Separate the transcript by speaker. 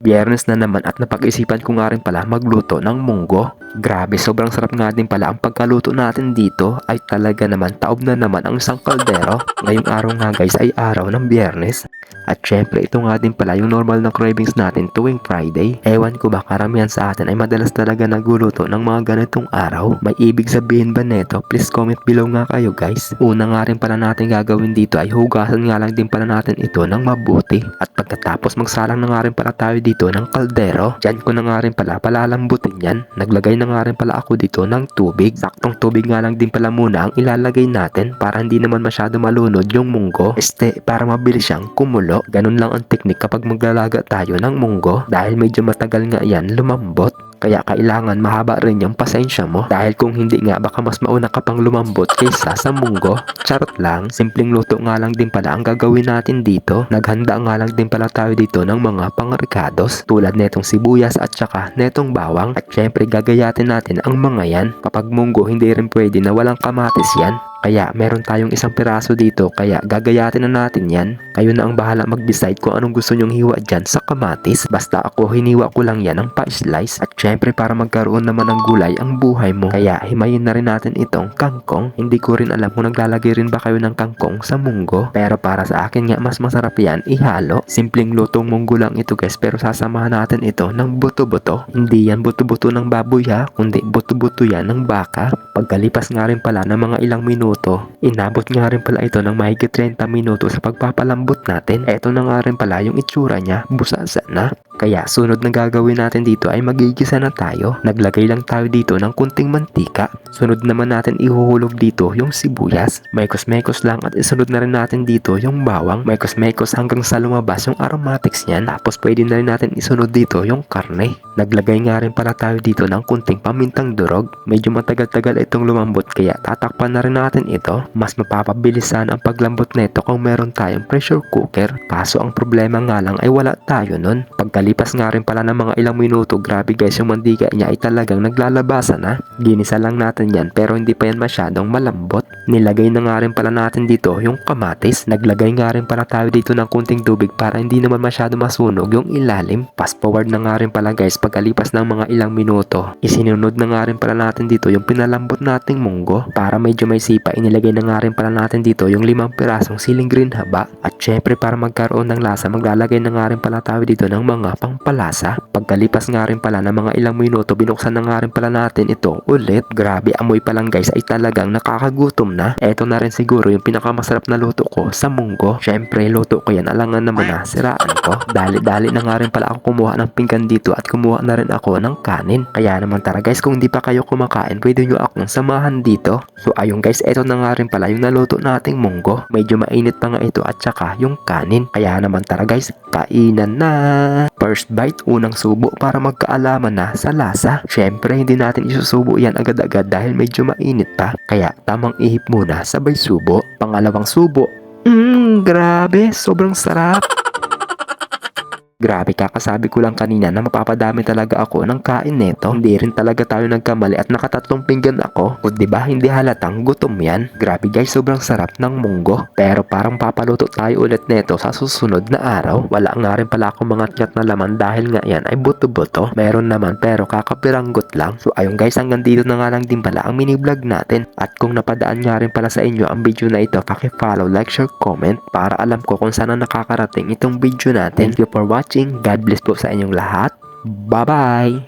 Speaker 1: Biyernes na naman at napag-isipan ko nga rin pala magluto ng munggo. Grabe, sobrang sarap nga din pala ang pagkaluto natin dito ay talaga naman taob na naman ang isang kaldero. Ngayong araw nga guys ay araw ng biyernes. At syempre ito nga din pala yung normal na cravings natin tuwing Friday. Ewan ko ba karamihan sa atin ay madalas talaga nagluluto ng mga ganitong araw. May ibig sabihin ba neto? Please comment below nga kayo guys. Una nga rin pala natin gagawin dito ay hugasan nga lang din pala natin ito ng mabuti. At pagkatapos magsalang na nga rin pala tayo dito ng kaldero. Diyan ko na nga rin pala palalambutin yan. Naglagay na nga rin pala ako dito ng tubig. Saktong tubig nga lang din pala muna ang ilalagay natin para hindi naman masyado malunod yung munggo. Este, para mabilis siyang kumulo. Ganun lang ang teknik kapag maglalaga tayo ng munggo. Dahil medyo matagal nga yan lumambot. Kaya kailangan mahaba rin yung pasensya mo dahil kung hindi nga baka mas mauna ka pang lumambot kaysa sa munggo. Charot lang, simpleng luto nga lang din pala ang gagawin natin dito. Naghanda nga lang din pala tayo dito ng mga pangricados tulad netong sibuyas at saka netong bawang. At syempre gagayatin natin ang mga yan. Kapag munggo hindi rin pwede na walang kamatis yan. Kaya meron tayong isang piraso dito kaya gagayatin na natin yan. Kayo na ang bahala mag-decide kung anong gusto nyong hiwa dyan sa kamatis. Basta ako hiniwa ko lang yan ng pa-slice. At syempre para magkaroon naman ng gulay ang buhay mo. Kaya himayin na rin natin itong kangkong. Hindi ko rin alam kung naglalagay rin ba kayo ng kangkong sa munggo. Pero para sa akin nga mas masarap yan ihalo. Simpleng lutong munggo lang ito guys pero sasamahan natin ito ng buto-buto. Hindi yan buto-buto ng baboy ha, kundi buto-buto yan ng baka. Pagkalipas nga rin pala ng mga ilang minuto, inabot nga rin pala ito ng mahigit 30 minuto sa pagpapalambot natin. Eto na nga rin pala yung itsura niya, busasa na. Kaya sunod na gagawin natin dito ay magigisa na tayo. Naglagay lang tayo dito ng kunting mantika. Sunod naman natin ihuhulog dito yung sibuyas. Mekos-mekos lang at isunod na rin natin dito yung bawang. Mekos-mekos hanggang sa lumabas yung aromatics niyan. Tapos pwede na rin natin isunod dito yung karne. Naglagay nga rin pala tayo dito ng kunting pamintang durog. Medyo matagal-tagal itong lumambot kaya tatakpan na rin natin ito. Mas mapapabilisan ang paglambot nito kung meron tayong pressure cooker. Kaso ang problema nga lang ay wala tayo nun. Pagkalipas nga rin pala ng mga ilang minuto, grabe guys yung mantika niya ay talagang naglalabasan na. Ginisa lang natin yan pero hindi pa yan masyadong malambot. Nilagay na nga rin pala natin dito yung kamatis. Naglagay nga rin pala tayo dito ng kunting tubig para hindi naman masyado masunog yung ilalim. Fast forward na nga rin pala guys pagkalipas ng mga ilang minuto. Isinunod na nga rin pala natin dito yung pinalambot nating munggo. Para medyo may sipa, inilagay na nga rin pala natin dito yung limang pirasong siling green haba. At syempre para magkaroon ng lasa, maglalagay na nga rin pala tayo dito ng mga pangpalasa. Pagkalipas nga rin pala ng mga ilang minuto, binuksan na nga rin pala natin ito ulit. Grabe, amoy pa lang guys ay talagang nakakagutom na. Eto na rin siguro yung pinakamasarap na luto ko sa munggo. Syempre, luto ko yan. Alangan naman na, siraan ko. Dali-dali na nga rin pala ako kumuha ng pinggan dito at kumuha na rin ako ng kanin. Kaya naman tara guys, kung di pa kayo kumakain, pwede nyo akong samahan dito. So ayun guys, eto na nga rin pala yung naluto nating munggo. Medyo mainit pa nga ito at saka yung kanin. Kaya naman tara guys, kainan na! First bite, unang subo para magkaalaman na sa lasa. Syempre, hindi natin isusubo yan agad-agad dahil medyo mainit pa. Kaya tamang ihip muna, sabay subo. Pangalawang subo, Mmm, grabe, sobrang sarap. Grabe kakasabi ko lang kanina na mapapadami talaga ako ng kain neto. Hindi rin talaga tayo nagkamali at nakatatlong pinggan ako. O ba hindi halatang gutom yan? Grabe guys, sobrang sarap ng munggo. Pero parang papaluto tayo ulit neto sa susunod na araw. Wala nga rin pala akong mga tiyat na laman dahil nga yan ay buto-buto. Meron naman pero kakapiranggot lang. So ayun guys, hanggang dito na nga lang din pala ang mini vlog natin. At kung napadaan nga rin pala sa inyo ang video na ito, paki-follow, like, share, comment para alam ko kung saan na nakakarating itong video natin. Thank you for watching. God bless po sa inyong lahat. Bye-bye!